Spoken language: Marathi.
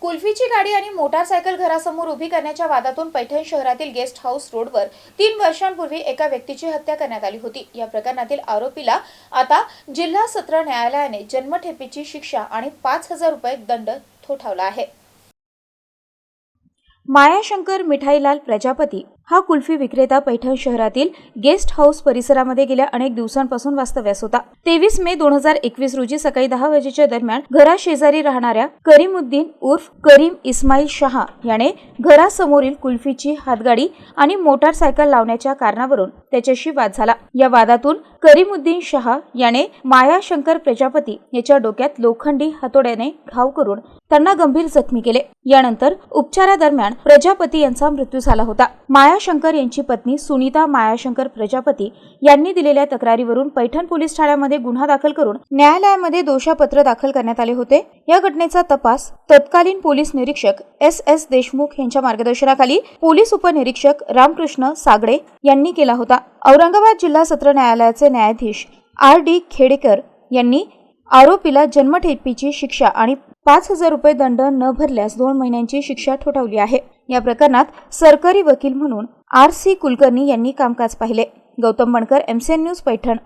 कुल्फीची गाडी आणि मोटारसायकल घरासमोर उभी करण्याच्या वादातून पैठण शहरातील गेस्ट हाऊस रोडवर तीन वर्षांपूर्वी एका व्यक्तीची हत्या करण्यात आली होती. या प्रकरणातील आरोपीला आता जिल्हा सत्र न्यायालयाने जन्मठेपीची शिक्षा आणि पाच हजार रुपये दंड ठोठावला आहे. मायाशंकर मिठाईलाल प्रजापती हा कुल्फी विक्रेता पैठण शहरातील गेस्ट हाऊस परिसरामध्ये गेल्या अनेक दिवसांपासून वास्तव्यास होता. तेवीस मे दोन हजार एकवीस रोजी सकाळी दहा वाजेच्या दरम्यान घराशेजारी राहणाऱ्या करीमुद्दीन उर्फ करीम इस्माईल शहा याने घरासमोरील कुल्फीची हातगाडी आणि मोटारसायकल लावण्याच्या कारणावरून त्याच्याशी वाद झाला. या वादातून करीमुद्दीन शहा याने मायाशंकर प्रजापती याच्या डोक्यात लोखंडी हातोड्याने घाव करून त्यांना गंभीर जखमी केले. यानंतर उपचारादरम्यान प्रजापती यांचा मृत्यू झाला होता. माया मायाशंकर यांची पत्नी सुनीता मायाशंकर प्रजापती यांनी दिलेल्या तक्रारीवरून पैठण पोलीस ठाण्यामध्ये गुन्हा दाखल करून न्यायालयामध्ये दोषापत्र दाखल करण्यात आले होते. या घटनेचा तपास तत्कालीन पोलीस निरीक्षक एस एस देशमुख यांच्या मार्गदर्शनाखाली पोलीस उपनिरीक्षक रामकृष्ण सागडे यांनी केला होता. औरंगाबाद जिल्हा सत्र न्यायालयाचे न्यायाधीश आर डी खेडेकर यांनी आरोपीला जन्मठेपीची शिक्षा आणि पाच हजार रुपये दंड न भरल्यास दोन महिन्यांची शिक्षा ठोठावली आहे. या प्रकरणात सरकारी वकील म्हणून आर सी कुलकर्णी यांनी कामकाज पाहिले. Gautam Bankar MCN news Paithan.